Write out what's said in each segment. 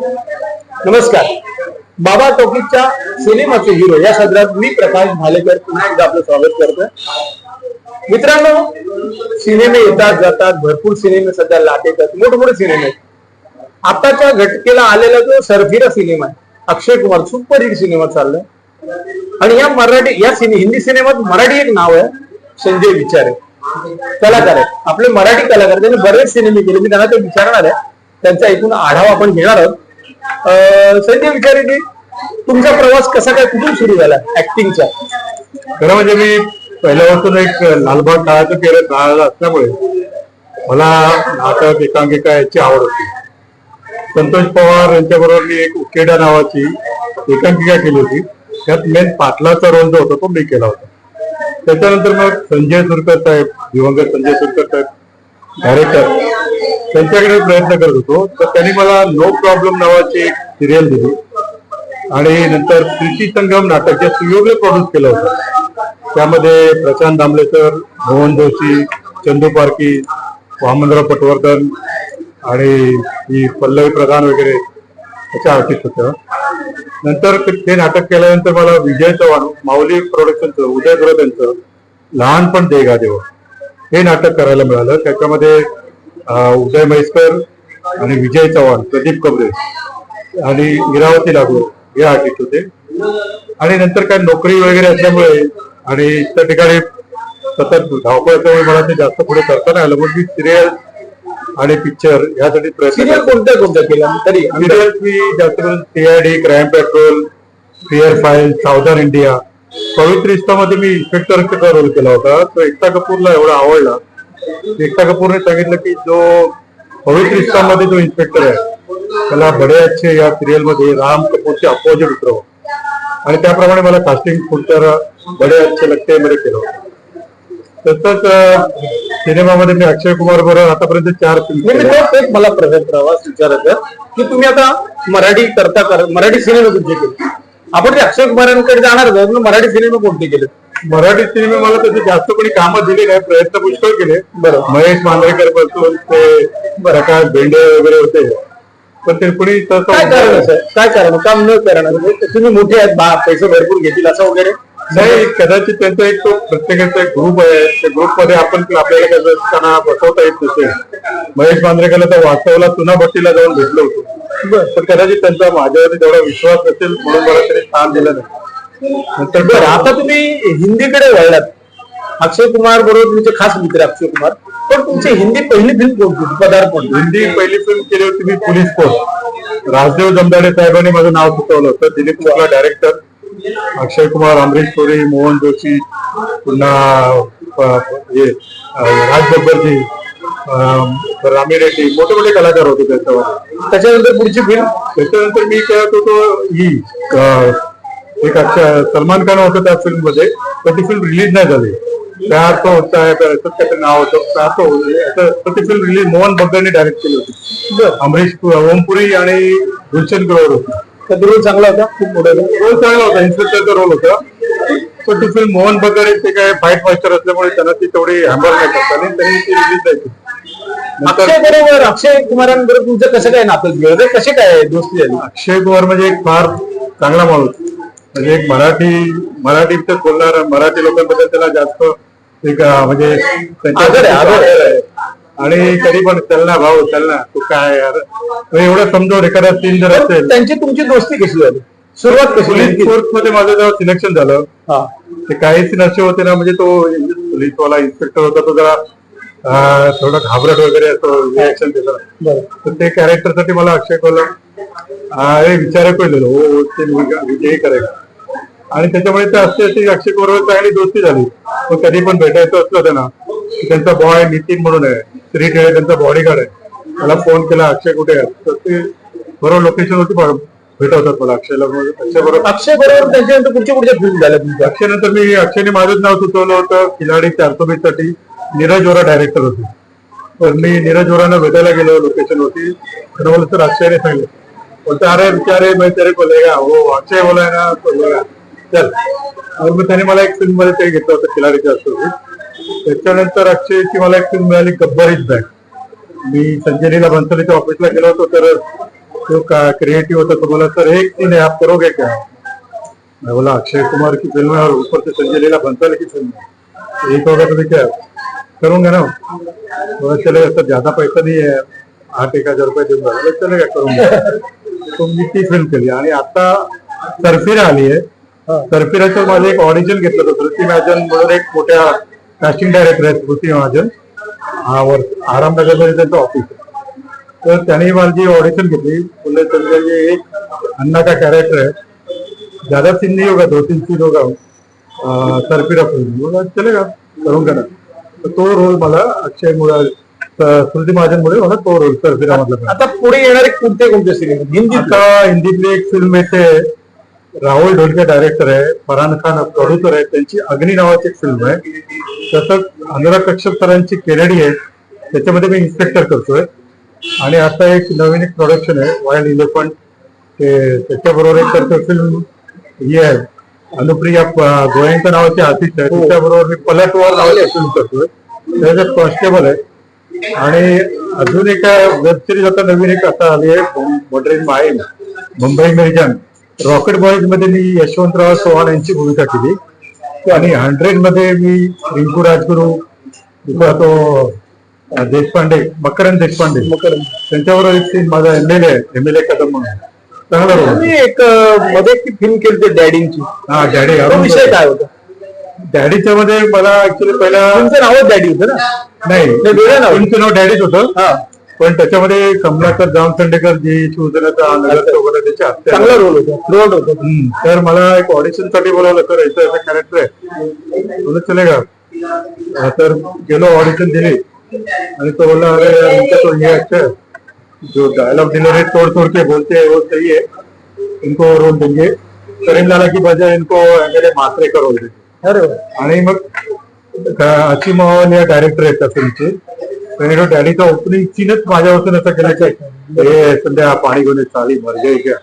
नमस्कार. बाबा टोकीच्या सिनेमाचे हिरो या सदरात मी प्रकाश भालेकर पुन्हा एकदा आपलं स्वागत करतोय. मित्रांनो सिनेमे येतात जातात भरपूर सिनेमे सध्या लाटेतात मोठमोठे सिनेमे. आहेत आताच्या घटकेला आलेला जो सरफिरा सिनेमा आहे Akshay Kumar super hit cinema चाललाय. आणि या मराठी या सिने हिंदी सिनेमात मराठी एक नाव आहे संजय विचारे कलाकार आहेत. आपले मराठी कलाकार त्यांनी बरेच सिनेमे केले मी त्यांना ते विचारणार आहे. त्यांचा एकूण आढावा आपण घेणार आहोत. संजय विचारेजी तुमचा प्रवास कसा काय? कुठून सुरू झाला ऍक्टिंगचा खरं म्हणजे मी पहिल्यापासून एक लालबाग काळाचं केलं काळाला असल्यामुळे मला नाटक एकांकिका याची आवड होती. संतोष पवार यांच्याबरोबर मी एक उकेडा नावाची एकांकिका केली होती. त्यात मेन पाटलाचा रोल जो होता तो मी केला होता. त्याच्यानंतर मग संजय सुरकर साहेब दिवंगत संजय सुरकर साहेब डायरेक्टर त्यांच्याकडे प्रयत्न करत होतो. तर त्यांनी मला नो प्रॉब्लेम नावाची एक सिरियल दिली. आणि नंतर कृषी संगम नाटक जे सुयोग्य प्रोड्यूस केलं होतं. त्यामध्ये प्रशांत दामलेकर मोहन जोशी चंदू पारकी वामनराव पटवर्धन आणि ही पल्लवी प्रधान वगैरे अशा आर्टिस्ट होत्या. नंतर ते नाटक केल्यानंतर मला विजय चव्हाण माऊली प्रोडक्शनचं उदय गुरव त्यांचं लहानपण देगा देव हे नाटक करायला मिळालं. त्याच्यामध्ये उदय म्हैसकर आणि विजय चव्हाण प्रदीप कबरे आणि इरावती लागू हे आर्टिस्ट होते. आणि नंतर काय नोकरी वगैरे असल्यामुळे आणि त्या ठिकाणी सतत धावपळ असल्यामुळे मला ते जास्त पुढे करता नाही आलं. मग मी सिरियल आणि पिक्चर यासाठी प्रयत्न कोणत्या कोणत्या केल्या? तरी सिरियल मी जास्त करून CID crime patrol fear file Savdhaan India पवित्र इस्तामध्ये मी इन्स्पेक्टरचा रोल केला होता. तो एकता कपूरला एवढा आवडला. एकता कपूरने सांगितलं की जो पवित्र इस्लाममध्ये जो इन्स्पेक्टर आहे त्याला बडे अच्छे या सिरियलमध्ये राम कपूरचे अपोजिट उतरव. आणि त्याप्रमाणे मला कास्टिंग पुढच्या बडे अच्छे लगते मध्ये केलं. होतं तसंच सिनेमामध्ये मी अक्षय कुमार बरोबर आतापर्यंत चार फिल्म एक मला प्रश्न प्रवास विचारायचा की तुम्ही आता मराठी करता कर मराठी सिनेमे कोणते केले. आपण ते अक्षय कुमारांकडे जाणार पण मराठी सिनेमे कोणते केले? मराठी सिनेमे मला तसे जास्त कोणी कामं दिले नाही प्रयत्न पुष्कळ केले. बरोबर. महेश मांजरेकरपासून ते प्रकाश बेंडे वगैरे होते. पण ते कोणी काय कारण असं? काय कारण? काम न करणार. तुम्ही मोठे आहेत बा पैसे भरपूर घेतील असं वगैरे? नाही कदाचित त्यांचा एक तो प्रत्येकाचा एक ग्रुप आहे. त्या ग्रुपमध्ये आपण आपल्याला कसं त्यांना बसवता येत नसेल. महेश मांजरेकरला तर वास्तवला चुना भट्टीला जाऊन भेटलो होतो. पण कदाचित त्यांचा माझ्यावरती तेवढा विश्वास नसेल म्हणून मला तरी स्थान दिलं नाही. नंतर बरं आता तुम्ही हिंदीकडे वळलात. अक्षय कुमार बरोबर तुमचे खास मित्र अक्षय कुमार. पण तुमची हिंदी पहिली फिल्म कोणती? पदार्पण हिंदी पहिली फिल्म केली होती मी पोलीस फोर्स राजदेव जमदाडे साहेबांनी माझं नाव सुचवलं होतं. दिलीप शुक्ला डायरेक्टर अक्षय कुमार अमरीश पुरी मोहन जोशी पुन्हा हे राज बब्बरजी रामी रेड्डी मोठे मोठे कलाकार होते त्याच्यावर. त्याच्यानंतर पुढची फिल्म त्याच्यानंतर मी करत होतो ही एक अक्षय सलमान खान होतं त्या फिल्ममध्ये पण ती फिल्म रिलीज नाही झाली. प्यार तो होता है काहीतरी नाव होतं प्यार तो तर ती फिल्म रिलीज मोहन बग्गरने डायरेक्ट केली होती. अमरीश ओमपुरी आणि गुलशन ग्रोवर होती. त्यात रोल चांगला होता खूप मोठा होता. रोल चांगला होता इन्स्पेक्टरचा रोल होता. पण ती फिल्म मोहन बगर ते काय फाईट मास्टर असल्यामुळे त्यांना ती तेवढी हँबल नाही करता आणि त्यांनी ती रिलीज नाही केली. अक्षय बरोबर अक्षय कुमारांबरोबर तुमचं कसं काय नातं जुळलं? कसे काय दोस्ती झाली? अक्षय कुमार म्हणजे एक फार चांगला माणूस. म्हणजे एक मराठी मराठी बोलणार मराठी लोकांबद्दल त्याला जास्त एक अं, म्हणजे त्यांच्या- आदर आहे, आदर आहे. आणि कधी पण चल ना भाऊ चल ना तू काय यार? तो एवढं समजून एखादा सीन जर असेल त्यांची तुमची दोस्ती कशी झाली? सुरुवात कशी पोलीस झाली फोर्समध्ये माझं जेव्हा सिलेक्शन झालं हा. ते काही सीन असे होते ना म्हणजे तो पोलीसवाला इन्स्पेक्टर होता तो जरा थोडा घाबरट वगैरे असं रिॲक्शन दिलं. तर ते कॅरेक्टरसाठी मला अक्षय कोल्हा अरे विचार पडलेलो हो ते मुलगा विजयी करेल आणि त्याच्यामुळे ते असे अशी अक्षय बरोबर चांगली दोस्ती झाली. मग कधी पण भेटायचं असलं त्यांना त्यांचा बॉय नितीन म्हणून आहे. श्री टिळे त्यांचा बॉडीगार्ड आहे. मला फोन केला अक्षय कुठे आहे? तर ते बरोबर लोकेशन ब- भेटवतात मला अक्षयला मग अक्षय बरोबर अक्षय बरोबर त्यांच्यानंतर पुढच्या पुढच्या फिल्म झाल्या तुमच्या. अक्षय नंतर मी अक्षयने माझंच नाव सुचवलं होतं खिलाडी चारसो साठी नीरज ओरा डायरेक्टर होते. तर मी नीरज ओरांना भेटायला गेलो लोकेशन होती तर मला सर अक्षयने सांगितलं. बोलते अरे बिचारे मैं तेरे को लेगा? हो अक्षय बोला है ना तो लेगा चल. मग त्याने मला एक फिल्ममध्ये ते घेतलं होतं खिलाडी चारसो त्याच्यानंतर अक्षयची मला एक फिल्म मिळाली गब्बर इज बॅक मी संजनीला बनसलीच्या ऑफिसला गेलो होतो तर तो क्रिएटिव होता तो बोला सर एक है आप करोगे क्या? मैं बोला अक्षय कुमार की फिल्म है और ऊपर से संजय लीला भंसाली की फिल्म है। एक होगा तो क्या? करूंगा ना? बोला चलेगा सर ज्यादा पैसा नहीं है। आठ एक हजार रुपये देऊन बोला चलेगा करूंगा। तो मी ती फिल्म केली आणि आता सरफिरा आली आहे. सरफिराचं माझं एक ऑडिशन घेतलं होतं श्रुती महाजन म्हणून एक मोठ्या कास्टिंग डायरेक्टर आहेत श्रुती महाजन. हा आरामनगरमध्ये त्यांचं ऑफिस आहे. तर त्यांनी माझी ऑडिशन घेतली बोलले समजा ये एक अन्ना का कैरेक्टर है ज्यादा सीन नहीं होगा दो तीन सीन होगा अं, सरफिरा फिल्म चलेगा करूंगा ना तर तो रोल मला अक्षय मुळे श्रुती महाजनमुळे मला तो रोल सरफिरा मधला आता पुढे येणारे कोणते कोणते सिनेमे हिंदीत आता हिंदीतली एक फिल्म येते. राहुल ढोलके डायरेक्टर आहे. फरहान खान प्रोड्युसर आहे. त्यांची अग्नी नावाची एक फिल्म आहे. तसंच अनुराग कश्यप सरांची केनेडी आहे. त्याच्यामध्ये मी इन्स्पेक्टर करतोय. आणि आता एक नवीन एक प्रोडक्शन आहे वाईल्ड इलेफंट ते त्याच्याबरोबर एक करतोय फिल्म ही आहे. अनुप्रिया प- गोयंका नावाची आर्टिस्ट आहे. त्याच्याबरोबर मी पलटवार नावाची फिल्म करतोय. त्याच्यात कॉन्स्टेबल आहे. आणि अजून एक वेब सिरीज आता नवीन एक आता आली आहे मॉडरेन माईन मुंबई मेरिजान. रॉकेट बॉईजमध्ये मी यशवंतराव चव्हाण यांची भूमिका केली. आणि हंड्रेडमध्ये मी रिंकू राजगुरू तो देशपांडे मकरंद देशपांडे. एक सीन माझा एमएलए एमएलए कदम म्हणून. चांगला रोल तुम्ही एक अं, मध्ये एक फिल्म केली होती डॅडींची? हा डॅडी तो विषय काय होता? डॅडीच्या मध्ये मला ऍक्च्युली पहिला तुमचं नावच डॅडी होतं ना? नाही नाही, वेगळं नाव. तुमचं नाव डॅडीच होतं. हा. पण त्याच्यामध्ये कमलाकर जामखंडेकर जी शिवसेनेचा होता हत्या चांगला रोल होता. रोल होता. हम्म. तर मला एक ऑडिशनसाठी बोलावलं तर याचं असं कॅरेक्टर आहे. बोलत चलेगा हा, तर गेलो ऑडिशन दिली. आणि तो बोलला अरे इनका तो ये अच्छा. जो डायलॉग दिले रहे तोड़ तोड़ के बोलते हैं वो सही है। इनको रोल देंगे। करीम लाला की बजाय इनको एमएलए मात्रे का रोल देंगे अरे. आणि मग अची मावल या डायरेक्टर आहेत त्या फिल्मचे त्याने तो डॅडीचा ओपनिंग सीनच माझ्यावरतून असं केलं हे संध्या पाणी घेऊन ये, साली मर गई क्या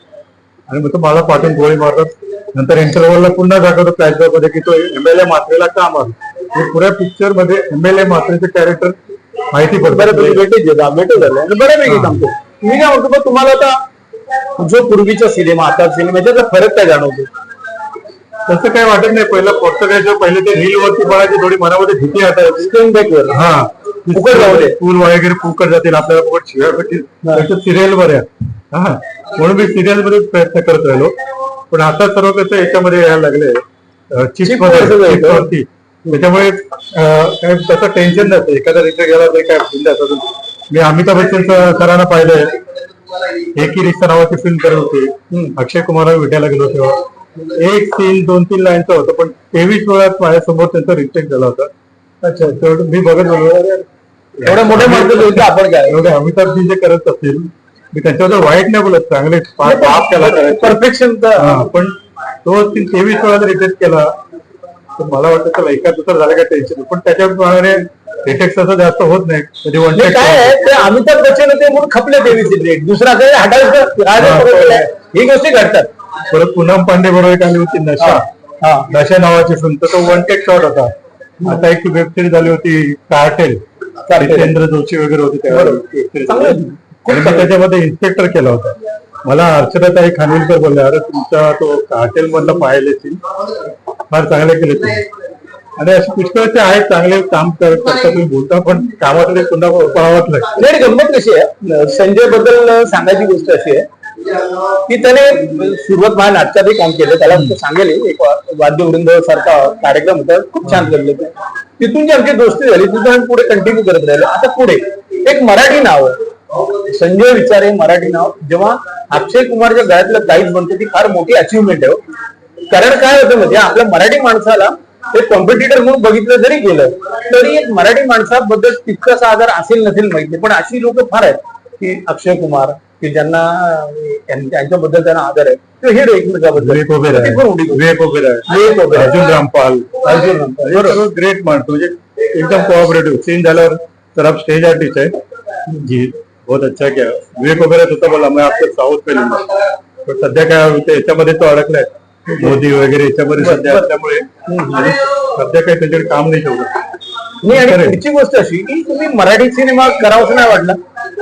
आणि मग तो मला पाठवून गोळी मारतात. नंतर इंटरव्हलला पुन्हा दाखवतो फ्लॅशबॅकमध्ये की तो एमएलए मात्रेला का मारला हे पुऱ्या पिक्चरमध्ये एमएलए मात्रेचे कॅरेक्टर माहिती बऱ्यापैकी भेटेच येतात भेटत झाले बऱ्यापैकी सांगतो मी काय म्हणतो पण तुम्हाला आता जो पूर्वीचा सिनेमा आता सिनेमा याच्यातला फरक काय जाणवतो? तसं काय वाटत नाही. पहिलं पुस्तकाच्या पहिले ते रील वरती बघायची थोडी मनामध्ये भीती बॅकवर हा. फुकट जाऊ दे. फुल वगैरे फुकट जातील. आपल्याला फुकट शिव्या भेटतील सिरियल वर हा. म्हणून मी सिरियलमध्ये प्रयत्न करत राहिलो. पण आता सर्व कसं याच्यामध्ये यायला लागले चिप. वरती त्याच्यामुळे काय तसं टेन्शन नसतं. एखादा रिक्षा गेला तरी काय बिंदास अजून मी अमिताभ बच्चन सरांना पाहिलंय. एक ही रिक्षा नावाची फिल्म करत होती. अक्षय कुमार भेटायला गेलो तेव्हा. एक सीन दोन तीन लाईनचा होतं पण तेवीस वेळात माझ्यासमोर त्यांचा रिटेक झाला होता. अच्छा तर मी बघत अरे, एवढ्या मोठ्या माणसं आपण काय? एवढे अमिताभजी जे करत असतील मी त्यांच्याबद्दल वाईट नाही बोलत. चांगले परफेक्शन पण तो तीन तेवीस वेळा रिटेक केला. तर मला वाटतं त्याला एका दुसरं झालं का टेन्शन पण त्याच्याप्रमाणे रिटेक्स असं जास्त होत नाही. कधी वन टेक काय आहे ते अमिताभ बच्चन होते म्हणून खपले देवी सिद्रेट दुसरा काही हटायचं ही गोष्टी घडतात. परत पूनम पांडे बरोबर एक आली होती नशा. हा. नशा नावाची फिल्म तर तो वन टेक शॉट होता. आता एक वेब सिरीज आली होती कार्टेल. जितेंद्र जोशी वगैरे होते त्या बरोबर. web series. चांगलं होतं. आणि मी त्याच्यामध्ये इन्स्पेक्टर केला होता. मला अर्चनाताई खानविलकर बोलल्या अरे तुमचा तो कार्टेल मधला पाहिले फार चांगले केले तुम्ही आणि असे पुष्कळचे आहेत चांगले काम कर- करता तुम्ही बोलता पण कामाकडे पुन्हा पळावत नाही गंमत कशी आहे? संजयबद्दल सांगायची गोष्ट अशी आहे की त्याने सुरुवात माझ्या नाटकातही काम केलं. त्याला सांगेल एक वाद्यवृंद सारखा कार्यक्रम होता. खूप छान केलं होतं. तिथून जी आमची दोस्ती झाली तिथून पुढे कंटिन्यू करत राहिलो. आता पुढे एक मराठी नाव आहे. संजय विचारे मराठी नाव. जेव्हा अक्षय कुमारच्या गळ्यातलं काहीच बनतं ती फार मोठी अचिव्हमेंट आहे हो. कारण काय होतं म्हणजे आपल्या मराठी माणसाला एक कॉम्पिटिटर म्हणून बघितलं जरी गेलं तरी एक मराठी माणसाबद्दल तितकासा आधार असेल नसेल माहीत नाही. पण अशी लोक फार आहेत की अक्षय कुमार की ज्यांना त्यांच्याबद्दल त्यांना आदर आहे. किंवा हे एकमेकाबद्दल विवेक ती. अर्जुन रामपाल. अर्जुन रामपाल. ग्रेट माणसं म्हणजे एकदम कोऑपरेटिव्ह सीन झाल्यावर आप स्टेज आर्टिस्ट है जी बहुत अच्छा क्या। विवेक वगैरे होता बोला मैं आपको साऊथ पे लूंगा। पण सध्या काय होतं याच्यामध्ये तो अडकलाय। मोदी वगैरे याच्यामध्ये सध्या असल्यामुळे सध्या काही त्याच्याकडे काम नाही ठेवलं नाही आणि. पुढची गोष्ट अशी की तुम्ही मराठी सिनेमा करावंसं नाही वाटलं.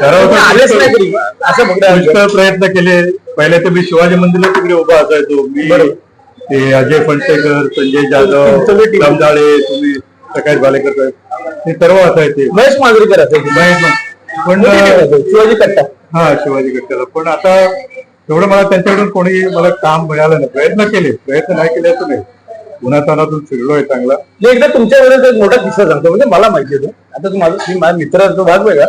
तुम्ही आलेच नाही असं पुष्कळ प्रयत्न केले. पहिले तर मी शिवाजी मंदिरात तिकडे उभा असायचो. मी. ते अजय फणसेकर संजय जाधव. दमदाळे तुम्ही बालेकर साहेब हे सर्व असायचे. महेश मांजरेकर असायचे. महेश पण असायची. शिवाजी कट्टा. हा शिवाजी गट्ट्याला पण आता एवढं मला त्यांच्याकडून कोणी मला काम मिळालं नाही. प्रयत्न केले. प्रयत्न नाही केले असं नाही. उन्हातानातून फिरलोय चांगला. मी एकदा तुमच्या वेळेस एक मोठा किस्सा सांगतो. म्हणजे मला माहिती होतं आता तुम्हाला मी माझ्या मित्राचा भाग वेगळा.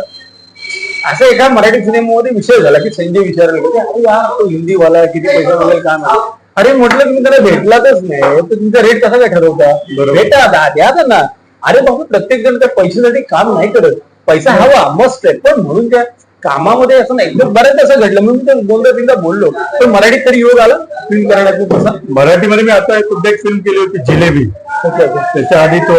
असं एका मराठी सिनेमामध्ये विषय झाला की संजय विचारायला गेले, अरे यार तो हिंदीवाला आहे, किती पैसा वगैरे काम आहे अरे म्हटलं तुम्ही त्याला भेटलातच नाही. तर तुमचा रेट कसा काय ठरवता. भेटा द्या त्यांना. अरे बाबा प्रत्येक जण त्या पैशासाठी काम नाही करत. पैसा हवा मस्त आहे. पण म्हणून त्या कामामध्ये असं नाही. एकदम बऱ्याच असं घडलं. म्हणून ते दोनदा तीनदा बोललो. पण मराठीत तरी योग आला. फिल्म करण्याचा तसा मराठीमध्ये मी आता सुद्धा एक फिल्म केली होती जिलेबी. त्याच्या आधी तो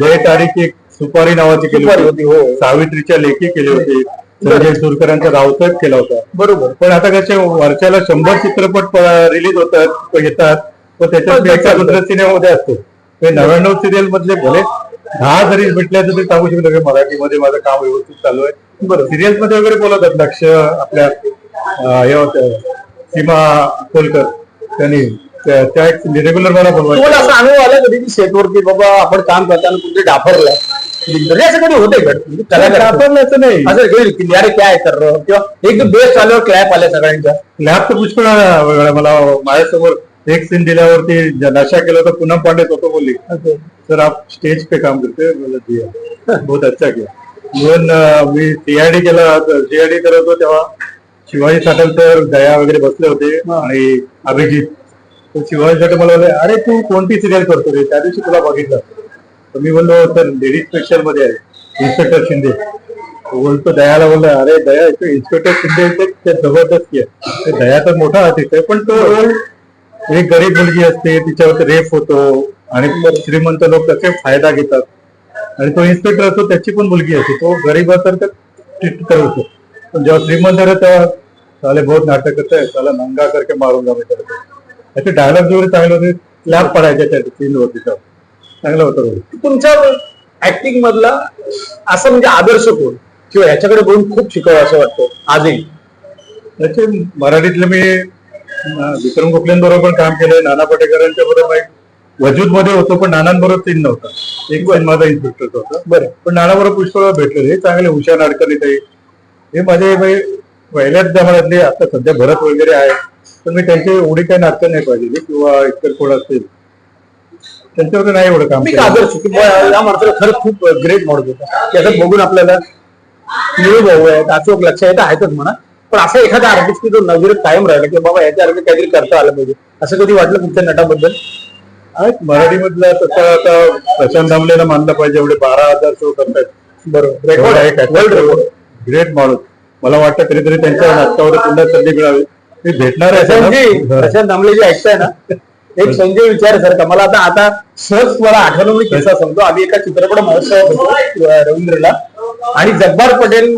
जय तारीख एक सुपारी नावाची केली होती. हो. सावित्रीच्या लेखी केली होती. संजय सुरकरांचा रावसाहेब केला होता. बरोबर. पण आता कसे वर्षाला शंभर चित्रपट रिलीज होतात येतात. व त्याच्यात मी एका दुसऱ्या सिनेमामध्ये असतो. ते नव्याण्णव सिरियल मधले भले दहा जरी भेटले तरी सांगू शकतो की मराठीमध्ये माझं काम व्यवस्थित चालू आहे. बरं सिरियलमध्ये वगैरे बोलतात लक्ष आपल्या हे होतं सीमा अकोलकर त्यांनी त्या एक रेग्युलर मला बोलवायचं. तुम्हाला असा अनुभव आला कधी की सेटवरती बाबा आपण काम करताना कुठे डाफरला? म्हणजे असं कधी होतंय का? म्हणजे कलाकार वापरण्याचं नाही. असं की अरे काय कर हो? किंवा एकदम बेस्ट आल्यावर क्लॅप आल्या सगळ्यांच्या. लॅब तर पुष्कळ मला माझ्यासमोर एक सीन दिल्यावरती नशा केला तर पुन्हा पांडे स्वतः बोलली सर आप स्टेज पे काम करते हैं?" बोला दिया बहुत अच्छा किया. इवन मी सीआयडी केला सीआयडी करत होतो तेव्हा. शिवाजी साठल सर दया वगैरे बसले होते आणि अभिजित. तर शिवाजी साठल मला बोलले अरे तू कोणती सिरियल करतो रे? त्या दिवशी तुला बघितलं. तर मी बोललो सर लेडीज स्पेशलमध्ये आहे इन्स्पेक्टर शिंदे. बोलतो दयाला बोलला अरे दया इन्स्पेक्टर शिंदे जबरदस्त दया तर मोठा आहे पण तो एक गरीब मुलगी असते तिच्यावर रेप होतो आणि श्रीमंत लोक त्याचे फायदा घेतात. आणि तो इन्स्पेक्टर असतो त्याची पण मुलगी असते. तो गरीब तर ट्रीट करतो. पण जेव्हा श्रीमंत तेव्हा साले बहुत नाटक करत आहे त्याला नंगा करके मारूंगा मी त्याला त्याचे डायलॉग वगैरे चांगले होते स्लॅब पडायचे त्या सीन वरती. तेव्हा. चांगलं होतं तुमच्या ऍक्टिंग मधला असं म्हणजे आदर्श कोण? किंवा ह्याच्याकडे बघून खूप शिकावं असं वाटतं आजही? त्याचे मराठीतले मी विक्रम गोखलेंबरोबर पण काम केलंय नाना पाटेकरांच्या बरोबर एक वजूदमध्ये होतो पण नानांबरोबर सीन नव्हता. एक सीन माझा इन्स्पेक्टर होता. बरं. पण नानाबरोबर पुष्कळ भेटले हे चांगले हुशार नाडकरी ते हे माझे पहिल्याच जमान्यातले आता सध्या भरत वगैरे आहे. पण मी त्यांचे एवढी काही नाटकं नाही पाहिजे किंवा इतर कोण असतील त्यांच्यावर नाही एवढं काम या माणसाला खरंच खूप ग्रेट म्हणत होता. त्याच्यात बघून आपल्याला निळू भाऊ आहेत अशोक लक्ष येत आहेतच म्हणा. पण असं एखादा आर्टिस्ट की जो नजरेत कायम राहिला की बाबा याच्यासारखं काहीतरी करता आलं पाहिजे असं कधी वाटलं तुमच्या नटाबद्दल? मराठीमधला तसा आता प्रशांत दामलेला मानलं पाहिजे एवढे बारा हजार शो करतायत. बरोबर. रेकॉर्ड आहे वर्ल्ड रेकॉर्ड ग्रेट माणूस. मला वाटतं कधीतरी त्यांच्या नाटकावर पुन्हा संधी मिळावी. ते भेटणार आहे. प्रशांत दामले जे ऐकताय ना एक संजय विचार सारखा मला आता आता सहज मला आठवलं मी किस्सा सांगतो. आम्ही एका चित्रपट महोत्सवात होतो रवींद्रला. आणि जब्बार पटेल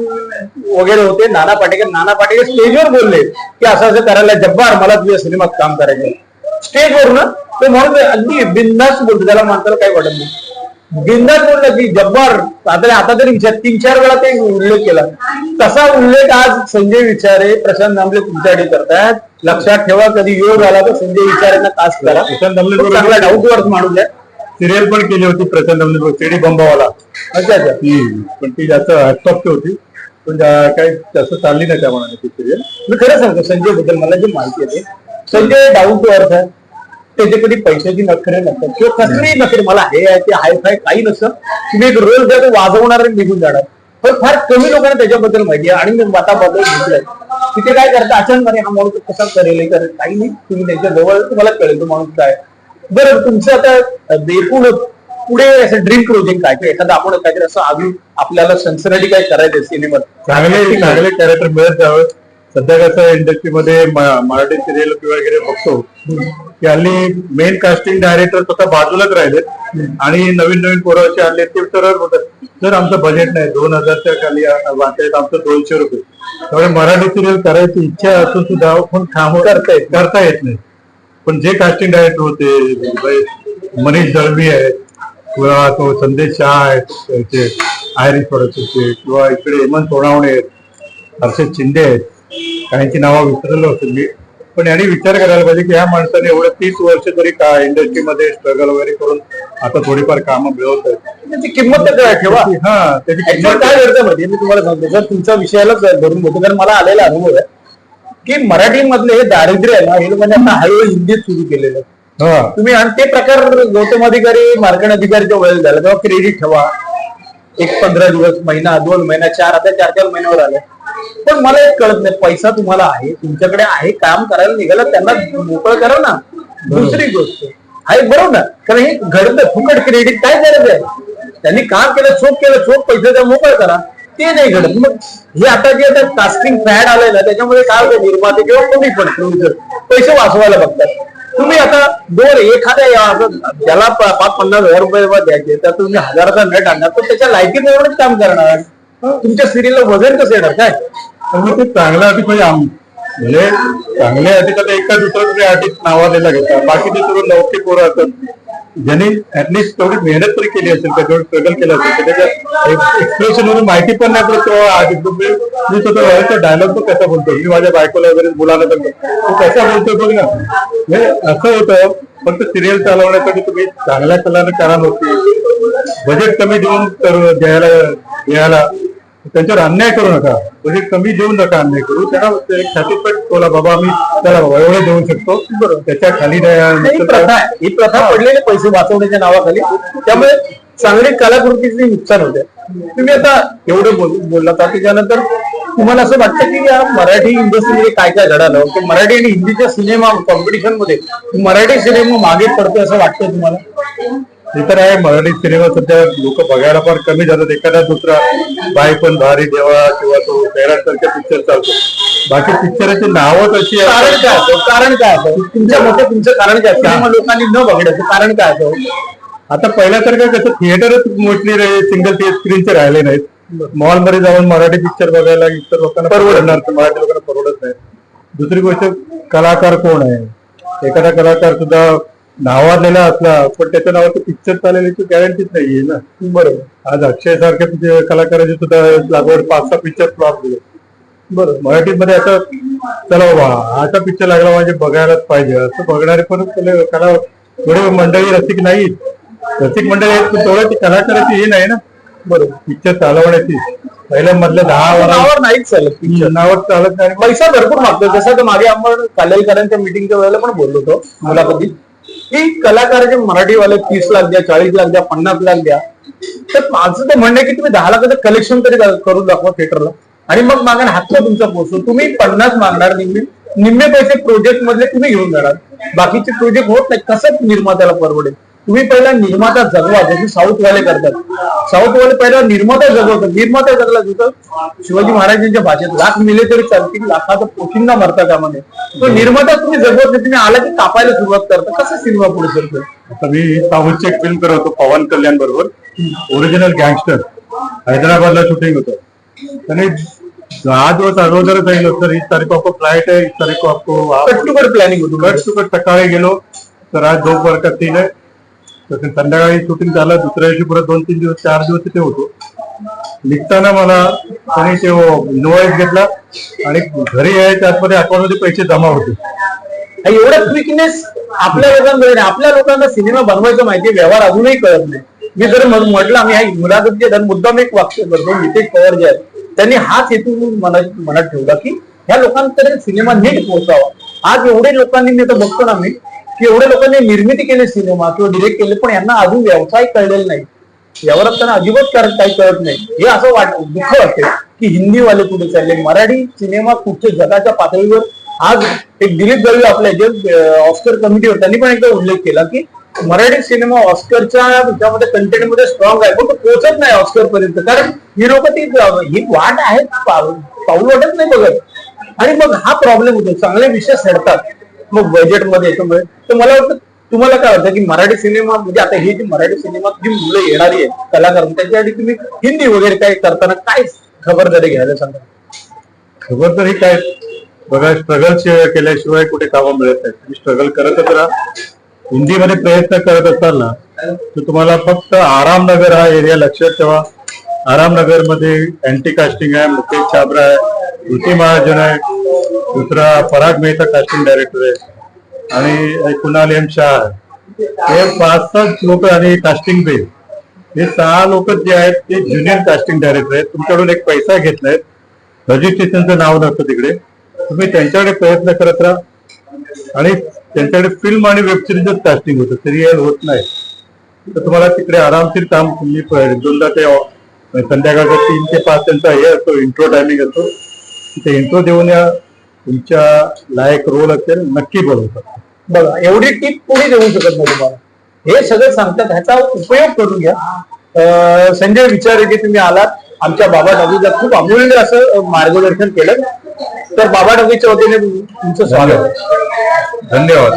वगैरे होते नाना पाटेकर. नाना पाटेकर स्टेजवर बोलले की असं असं करायला जब्बार मला तुझ्या सिनेमात काम करायचं स्टेजवर ना ते म्हणून अगदी बिंदास बोलतो. त्याला माणसाला काही वाटत नाही. बिंदास बोललं की जब्बार आता आता तरी विचार तीन चार वेळा ते उल्लेख केला. तसा उल्लेख आज संजय विचारे प्रशांत दामले तुमच्याकडे करतायत. लक्षात ठेवा कधी योग आला तर संजय विचारेंना कास करा. प्रशांत दामले चांगला डाऊट वर्थ माणूस आहे सिरियल पण केली होती प्रशांत दामले सीडी बंबावाला अच्छा अच्छा. पण ती जास्त हॅटॉपची होती. पण काही जास्त चालली नाही त्या मनाने ती सिरियल मी खरं सांगतो संजयबद्दल मला जी माहिती आहे संजय डाऊन टू अर्थ आहे. त्याचे कधी पैशाची नखरे नसतात. किंवा कसलीही नखरे मला हे आहे ते हाय फाय काही नसतं. तुम्ही एक रोल द्या तो वाजवणार आणि निघून जाणार. पण फार कमी लोकांना त्याच्याबद्दल माहिती आहे. आणि मी मताबद्दल घेतलंय तिथे काय करतात? अचानक हा माणूस कसा करेल करेल काही नाही. तुम्ही त्यांच्या जवळ तुम्हाला कळेल तो माणूस काय बरं तुमचं आता एकूण पुढे असं ड्रीम प्रोजेक्ट काय? किंवा एखादा आपण काहीतरी असं अजून आपल्याला सनसनाटी काय करायचं सिनेमात? चांगले चांगले कॅरेक्टर मिळत जावं. सध्या कसं इंडस्ट्रीमध्ये मराठी सिरियल वगैरे बघतो. की हल्ली मेन कास्टिंग डायरेक्टर स्वतः बाजूलाच राहिले आणि नवीन नवीन पोरं असे आले ते तर सर आमचं बजेट नाही दोन हजारच्या खाली वाटायचं आमचं दोनशे रुपये. त्यामुळे मराठी सिरियल करायची इच्छा असून सुद्धा पण काम करता येत करता येत नाही. पण जे कास्टिंग डायरेक्टर होते मनीष दळवी आहेत किंवा तो संदेश शाह आहेत आयरिश पडतचे किंवा इकडे हेमंत सोनावणे आहेत हर्षद शिंदे आहेत. काहींची नावं विसरलो असेल मी. पण यांनी विचार करायला पाहिजे की ह्या माणसाने एवढं तीस वर्ष तरी का इंडस्ट्रीमध्ये स्ट्रगल वगैरे करून आता थोडीफार कामं मिळवत आहेत? त्याची किंमत काय ठेवा. हा त्याची किंमत काय घडतं माहिती मी तुम्हाला सांगतो. जर तुमच्या विषयालाच धरून घेतो कारण मला आलेला अनुभव आहे की मराठी मधले हे दारिद्र्य आहे ना हे लोकांनी आता हळूहळू हिंदीत सुरू केलेलं आहे. हा. तुम्ही आणि ते प्रकार गौतम अधिकारी मार्कण अधिकारीच्या वेळेला झाला. तेव्हा क्रेडिट ठेवा. एक पंधरा दिवस महिना दोन महिना चार आता चार चार महिन्यावर आले. पण मला एक कळत नाही पैसा तुम्हाला आहे तुमच्याकडे आहे काम करायला निघाला त्यांना मोकळं करा ना. दुसरी गोष्ट आहे बरोबर ना. कारण हे घडतं फुकट क्रेडिट काय गरज आहे? त्यांनी काम केलं चोख केलं चोख पैसे द्या मोकळं करा. ते नाही घडत. मग हे आता जे आता कास्टिंग फॅड आलंय ना त्याच्यामध्ये काय होतं निर्माते किंवा कमी पण producer पैसे वाचवायला बघतात. तुम्ही आता दोन एखाद्या या- असं ज्याला पाच पन्नास हजार रुपये द्यायचे तर तुम्ही हजाराचा नेट आणणार तर त्याच्या लायकीने एवढंच काम करणार. तुमच्या सिरियलला वजन कसं येणार? काय? त्यामुळे ते चांगलं आधी पाहिजे म्हणजे आम- म्हणजे चांगले आधी तर एका दुसऱ्या तरी आर्टिस्ट नावालेला घेतात बाकीचे सर्व लौकिक पोरं असतात. ज्यांनी ऍटलिस्ट तेवढी मेहनत तरी केली असेल त्याच्यावर स्ट्रगल केलं असेल तर त्याच्या एक्सप्रेशन वरून माहिती पण नाही पडत तेव्हा आधी तुम्ही मी स्वतः डायलॉग पण कसा बोलतो मी माझ्या बायकोला वगैरे मुलाला तर तो कसा बोलतोय बघ ना. म्हणजे असं होतं फक्त सिरियल चालवण्यासाठी तुम्ही चांगल्या कलाने कराल होती बजेट कमी देऊन तर द्यायला द्यायला त्यांच्यावर अन्याय करू नका. बजेट कमी देऊ नका अन्याय करू. त्यांना एक सॅटिस्फाईड बोला बाबा आम्ही त्याला एवढे देऊ शकतो. बरोबर. त्याच्याखाली ही प्रथा ही. पडलेले पैसे वाचवण्याच्या नावाखाली. त्यामुळे चांगली कलाकृतीचे नुकसान होते. तुम्ही आता एवढं बोल बोलला का त्याच्यानंतर तुम्हाला असं वाटतं की या मराठी इंडस्ट्रीमध्ये काय काय घडालं? की मराठी आणि हिंदीच्या सिनेमा कॉम्पिटिशनमध्ये मराठी सिनेमा मागे पडतोय असं वाटतंय तुम्हाला? ते तर आहे मराठी सिनेमा सध्या लोक बघायला फार कमी झालं एखादा दुसरा बाई पण भारी देवा किंवा तो सैराट सारख्या पिक्चर चालतो. बाकी पिक्चराची नावं तशी कारण काय असं? कारण काय असं? तुमच्या मते तुमचं कारण काय? सिनेमा लोकांनी न बघण्याचं कारण काय असं? आता पहिल्यासारखं कसं थिएटरच मोस्टली सिंगल स्क्रीनचे राहिले नाहीत. मॉलमध्ये जाऊन मराठी पिक्चर बघायला इतर लोकांना परवडणार मराठी लोकांना परवडत नाही. दुसरी गोष्ट कलाकार कोण आहे? एखादा कलाकार सुद्धा नावाजलेला असला पण त्याच्या नावाचं पिक्चर चालेल याची गॅरंटीच नाहीये ना. बरोबर. आज अक्षय सारख्या कलाकाराची सुद्धा लागवड पाच सहा पिक्चर फ्लॉप दिले बरोबर मराठीमध्ये आता चला बाबा असा पिक्चर लागला म्हणजे बघायलाच पाहिजे. असं बघणारे पण कला थोडे मंडळी रसिक नाहीत. रसिक मंडळी आहेत पण तेवढं ती कलाकाराची हे नाही ना. बरोबर पिक्चर चालवण्याची. पहिल्या मधल्या दहा नावावर नाहीच चालत पिक्चर नावावर चालत नाही. पैसा भरपूर मागतो. जसं तर मागे आपण कालेलकरांच्या मिटिंगच्या वेळेला पण बोललो होतो मुलाखतीत. की कलाकाराचे मराठीवाले तीस लाख द्या चाळीस लाख द्या पन्नास लाख द्या तर माझं तर म्हणणं की तुम्ही दहा लाखाचं कलेक्शन तरी करून दाखवा थिएटरला आणि मग मागण हक्क तुमचा पोहोचतो. तुम्ही पन्नास मागणार निम्मे निम्मे पैसे प्रोजेक्ट मधले तुम्ही घेऊन जाणार. बाकीचे प्रोजेक्ट होत नाही. कसं निर्मात्याला परवडेल? तुम्ही पहिला निर्माता जगवा जसे साऊथ वाले करतात. साऊथ वाले पहिला निर्माता जगवतात निर्माता जगला तिथं शिवाजी महाराजांच्या भाषेत लाख मिले तरी चालतील लाखाचा पोशिंदा मरता कामा नये तो निर्माता तुम्ही जगवत नाही तुम्ही आला की कापायला सुरुवात करता. कसं सिनेमा पुढे सरतो आता मी साऊथची एक फिल्म करत होतो पवन कल्याण बरोबर. ओरिजिनल गँगस्टर हैदराबादला शूटिंग होतं. त्याने दहा दिवस अगोदर सांगितलं सर इस तारीख आपको फ्लाइट है इस तारीख को आपको कट टू कट प्लॅनिंग होतो. कट टू कट सकाळी गेलो तर आज दोन का तीन आहे तर संध्याकाळी शूटिंग झालं दुसऱ्या दिवशी परत दोन तीन दिवस चार दिवस तिथे होतो. निघताना मला कोणी ते हो, इन्व्हॉइस घेतला आणि घरी यायच्या आतमध्ये अकाउंटमध्ये पैसे जमा होते. एवढं क्विकनेस आपल्या लोकांकडे नाही. आपल्या लोकांना सिनेमा बनवायचं माहिती व्यवहार अजूनही कळत नाही. मी जर म्हटलं आम्ही हा मुलाखतीचे मुद्दाम एक वाक्य करतो नितेश पवार जे आहेत त्यांनी हाच हेतू मनात मनात ठेवला की ह्या लोकांकडे सिनेमा नीट पोहोचावा. आज एवढे लोकांनी मी तर बघतो ना मी की एवढ्या लोकांनी निर्मिती केली सिनेमा किंवा डिरेक्ट केले पण यांना अजून व्यवसाय कळलेला नाही. यावर त्यांना अजिबात कारण काही कळत नाही. हे असं वाट दुःख वाटते की हिंदीवाले कुठे चालले? मराठी सिनेमा कुठच्या जगाच्या पातळीवर? आज एक दिलीप दळवी आपल्या जे ऑस्कर कमिटीवर त्यांनी पण एकदा उल्लेख केला की मराठी सिनेमा ऑस्करच्या ह्याच्यामध्ये कंटेंटमध्ये स्ट्रॉंग आहे पण तो पोहोचत नाही ऑस्कर पर्यंत. कारण ही लोक ती ही वाट आहे पाऊल वाटत नाही बघत. आणि मग हा प्रॉब्लेम होतो. चांगले विषय सडतात. मग बजेटमध्ये याच्यामुळे तर मला वाटतं तुम्हाला काय वाटतं की मराठी सिनेमा म्हणजे आता ही जी मराठी सिनेमात जी मुलं येणारी आहेत कलाकार त्याच्यासाठी तुम्ही हिंदी वगैरे काय करताना काय खबरदारी घ्यायला सांगा खबर तरी काय? बघा स्ट्रगल केल्याशिवाय कुठे कामं मिळत नाही तुम्ही स्ट्रगल करतच राहा. हिंदीमध्ये प्रयत्न करत असाल ना तर तुम्हाला फक्त आरामनगर हा एरिया लक्षात ठेवा. आरामनगरमध्ये अँटी कास्टिंग आहे मुकेश छाबरा आहे. कृती महाजन आहे दुसरा पराग मेहता कास्टिंग डायरेक्टर आहे आणि कुणाल एम शाह आहे. हे पाच सात लोक आणि कास्टिंग बेस हे सहा लोक जे आहेत ते ज्युनियर कास्टिंग डायरेक्टर आहेत. तुमच्याकडून एक पैसा घेतलाय. रजिस्ट्रेशनचं नाव नसतं तिकडे. तुम्ही त्यांच्याकडे प्रयत्न करत राहा. आणि त्यांच्याकडे फिल्म आणि वेब सिरीजच कास्टिंग होतं. सिरियल होत नाही. तर तुम्हाला तिकडे आरामशीर काम तुम्ही दोनदा ते संध्याकाळचा तीन ते पाच त्यांचा हे असतो इंट्रो टायमिंग असतो. तिथे इंट्रो देऊन या. तुमच्या लायक रोल असेल नक्की बनवतात बघा एवढी टीप कोणी देऊ शकत नाही तुम्हाला? हे सगळं सांगतात ह्याचा उपयोग करून घ्या. अं, संजय विचारे की तुम्ही आलात. आमच्या बाबा डबीला खूप अमूल्य असं मार्गदर्शन केलं. तर बाबा डबीच्या वतीने तुमचं स्वागत. धन्यवाद.